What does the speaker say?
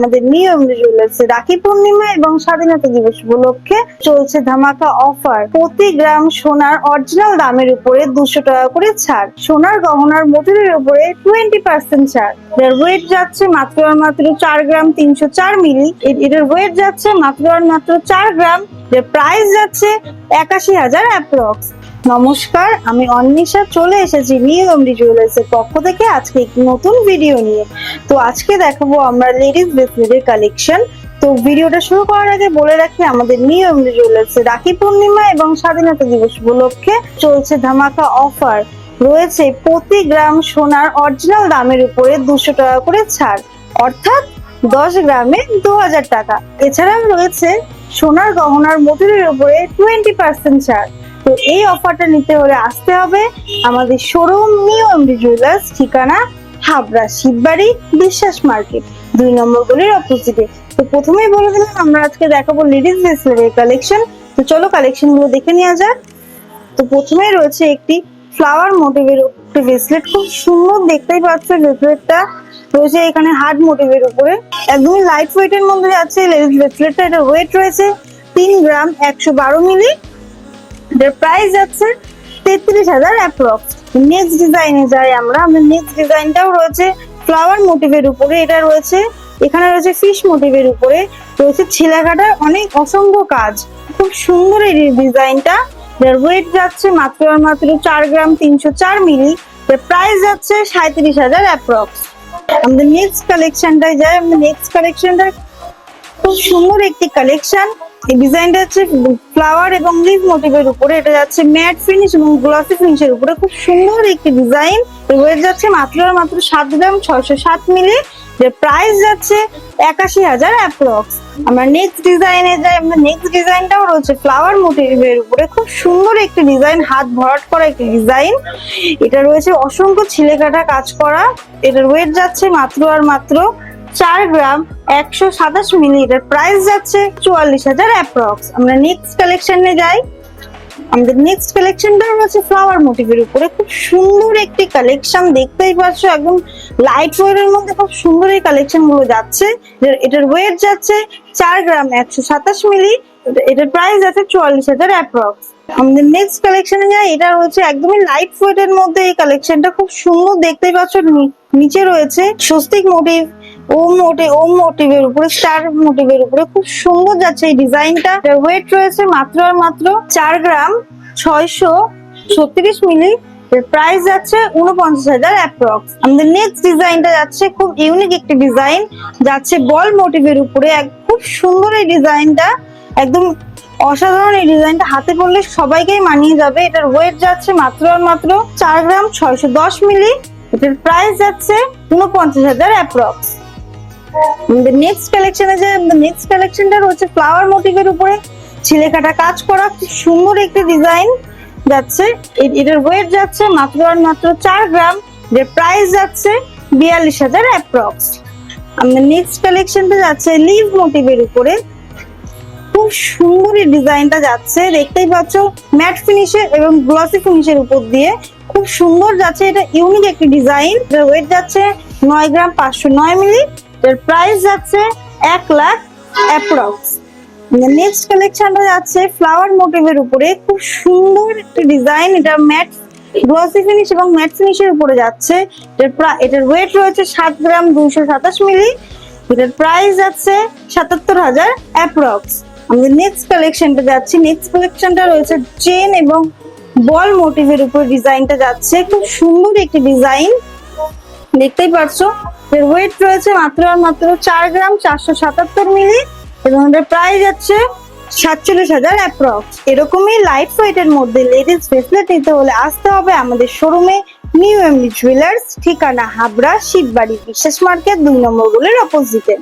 আমাদের নিয়ম জুয়েলার্স রাখি পূর্ণিমা এবং স্বাধীনতা দিবস উপলক্ষে চলছে ধামাকা অফার। প্রতি গ্রাম সোনার অরিজিনাল দামের উপরে দুশো টাকা করে ছাড়। সোনার গহনার মজুরির উপরে টোয়েন্টি পার্সেন্ট ছাড়। এর ওয়েট যাচ্ছে মাত্র আর মাত্র চার গ্রাম তিনশো চার মিলি। এটার ওয়েট যাচ্ছে মাত্র আর মাত্র চার গ্রাম। এর প্রাইস যাচ্ছে একাশি হাজার অ্যাপ্রক্স নমস্কার, আমি অন্বেষা চলে এসেছি নিয়মরি জুয়েলার্স এর পক্ষ থেকে আজকে একটি নতুন ভিডিও নিয়ে। তো আজকে দেখাবো আমরা লেডিস ব্রেসলেটের কালেকশন তো ভিডিওটা শুরু করার আগে বলে রাখি, আমাদের নিয়ম জুয়েলার্স রাখি পূর্ণিমা এবং স্বাধীনতা দিবস উপলক্ষে চলছে ধামাকা অফার রয়েছে প্রতি গ্রাম সোনার অরিজিনাল দামের উপরে দুশো টাকা করে ছাড়, অর্থাৎ দশ গ্রামে দু হাজার টাকা। এছাড়াও রয়েছে সোনার গহনার মজুরির উপরে টোয়েন্টি পার্সেন্ট ছাড়। তো এই অফারটা নিতে হলে আসতে হবে আমাদের শোরুম নিয়ম জুয়েলার্স ঠিকানা হাবড়া শিববাড়ি, বিশ্বাস মার্কেট, দুই নম্বর গলির অপোজিটে তো প্রথমেই বলে দিলাম, আমরা আজকে দেখাবো লেডিস ব্রেসলেটের কালেকশন তো চলো কালেকশনগুলো দেখে নেওয়া যাক। তো প্রথমেই রয়েছে একটি ফ্লাওয়ার মোটিভের একটি ব্রেসলেট খুব সুন্দর দেখতেই পাচ্ছ ব্রেসলেটটা রয়েছে এখানে হার্ড মোটিভের উপরে। একদমই লাইট ওয়েটের মধ্যে আছে লেডিস ব্রেসলেটটা এটা ওয়েট রয়েছে তিন গ্রাম একশো বারো মিলি এটার প্রাইস যাচ্ছে তেত্রিশ হাজার অ্যাপ্রক্স নেক্সট ডিজাইনে যাই আমরা, আমাদের নেক্সট ডিজাইনটাও রয়েছে ফ্লাওয়ার মোটিভের উপরে, এটা রয়েছে, এখানে রয়েছে ফিশ মোটিভের উপরে, রয়েছে ছিলাকাটার অনেক অসংখ্য কাজ। খুব সুন্দর এই ডিজাইনটা এর ওয়েট যাচ্ছে মাত্র আর মাত্র চার গ্রাম তিনশো চার মিলি এর প্রাইস যাচ্ছে সাঁত্রিশ হাজার অ্যাপ্রক্স আমাদের নেক্সট কালেকশনটাই যাই, আমাদের নেক্সট কালেকশনটা খুব সুন্দর একটি কালেকশন এই ডিজাইনটা হচ্ছে ফ্লাওয়ার এবং লিভ মোটিভের উপরে। এটা যাচ্ছে ম্যাট ফিনিশ এবং গ্লসি ফিনিশের উপরে। খুব সুন্দর একটি ডিজাইন ওয়েট যাচ্ছে মাত্র মাত্র সাত গ্রাম ছয়শো সাত মিলি। যে প্রাইস যাচ্ছে একাশি হাজার অ্যাপ্রক্স আমরা নেক্সট ডিজাইনে যাই, আমরা নেক্সট ডিজাইনটাও রয়েছে ফ্লাওয়ার মোটিভের উপরে। খুব সুন্দর একটি ডিজাইন হাত ভরাট করা একটি ডিজাইন এটা রয়েছে অসংখ্য ছিলে কাটা কাজ করা। এটার ওয়েট যাচ্ছে মাত্র আর মাত্র চার গ্রাম একশো সাতাশ মিলি এটার প্রাইস যাচ্ছে চুয়াল্লিশ হাজার অ্যাপ্রক্স আমরা নেক্সট কালেকশনে যাই। আমাদের নেক্সট কালেকশনটা রয়েছে ফ্লাওয়ার মোটিভের উপরে। খুব সুন্দর একটি কালেকশন দেখতেই পাচ্ছ। একদম লাইট ওয়েটের মধ্যে খুব সুন্দর এই কালেকশনগুলো যাচ্ছে। এটার- ওয়েট যাচ্ছে চার গ্রাম একশো সাতাশ মিলি। এটার প্রাইস আছে চুয়াল্লিশ হাজার অ্যাপ্রক্স আমাদের নেক্সট কালেকশনে যাই। এটা হচ্ছে একদমই লাইট ওয়েটের মধ্যে এই কালেকশনটা খুব সুন্দর দেখতেই পাচ্ছ। নিচে রয়েছে স্বস্তিক মোটিভ ওম মোটিভ ওম মোটিভের উপরে স্টার মোটিভের উপরে খুব সুন্দর যাচ্ছে এই ডিজাইনটা ওয়েট রয়েছে মাত্র আর মাত্র চার গ্রাম ছয়শো ছত্রিশ মিলি। প্রাইস যাচ্ছে উনপঞ্চাশ হাজার অ্যাপ্রক্স আমাদের নেক্সট ডিজাইনটা যাচ্ছে খুব ইউনিক একটি ডিজাইন যাচ্ছে বল মোটিভের উপরে। এক- খুব সুন্দর এই ডিজাইনটা একদম অসাধারণ এই ডিজাইনটা হাতে পড়লে সবাইকেই মানিয়ে যাবে। এটার ওয়েট যাচ্ছে মাত্র আর মাত্র চার গ্রাম ছয়শো দশ মিলি। এটার প্রাইস যাচ্ছে উনপঞ্চাশ হাজার অ্যাপ্রক্স নেক্সট কালেকশনে যে নেক্সট কালেকশনটা রয়েছে ফ্লাওয়ার মোটিভের উপরে ছিলেকাটা কাজ করা সুন্দর একটি ডিজাইন যাচ্ছে। এটার ওয়েট যাচ্ছে মাত্র আর মাত্র চার গ্রাম এর প্রাইস যাচ্ছে বিয়াল্লিশ হাজার অ্যাপ্রক্স আমাদের নেক্সট কালেকশনটা যাচ্ছে লিভ মোটিভের উপরে। খুব সুন্দর ডিজাইনটা যাচ্ছে, দেখতেই পাচ্ছ ম্যাট ফিনিশের এবং গ্লসি ফিনিশের উপর দিয়ে। খুব সুন্দর যাচ্ছে, এটা ইউনিক একটি ডিজাইন ওয়েট যাচ্ছে নয় গ্রাম পাঁচশো নয় মিলি এর প্রাইস যাচ্ছে এক লাখ অ্যাপ্রক্স নেক্সট কালেকশনটা যাচ্ছে ফ্লাওয়ার মোটিভের উপরে। খুব সুন্দর একটি ডিজাইন এটা ম্যাট গ্লসি ফিনিশ এবং ম্যাট ফিনিশের উপরে যাচ্ছে। এটার এটার ওয়েট রয়েছে সাত গ্রাম দুইশো সাতাশ মিলি। এটার প্রাইস যাচ্ছে সাতাত্তর হাজার অ্যাপ্রক্স আমাদের নেক্সট কালেকশনটা যাচ্ছে নেক্সট কালেকশনটা রয়েছে চেন এবং বল মোটিভের উপর ডিজাইনটা যাচ্ছে। খুব সুন্দর একটি ডিজাইন দেখতেই পারছ? এর ওয়েট রয়েছে মাত্র আর মাত্র চার গ্রাম চারশো সাতাত্তর মিলি এবং এটার প্রাইস যাচ্ছে সাতচল্লিশ হাজার অ্যাপ্রক্স এরকমই লাইট ওয়েটের মধ্যে লেডিস ব্রেসলেট নিতে হলে আসতে হবে আমাদের শোরুমে নিউ এমডি জুয়েলার্স ঠিকানা হাবড়া, শিববাড়ি বিশেষ মার্কেট দুই নম্বর গুলির অপোজিটে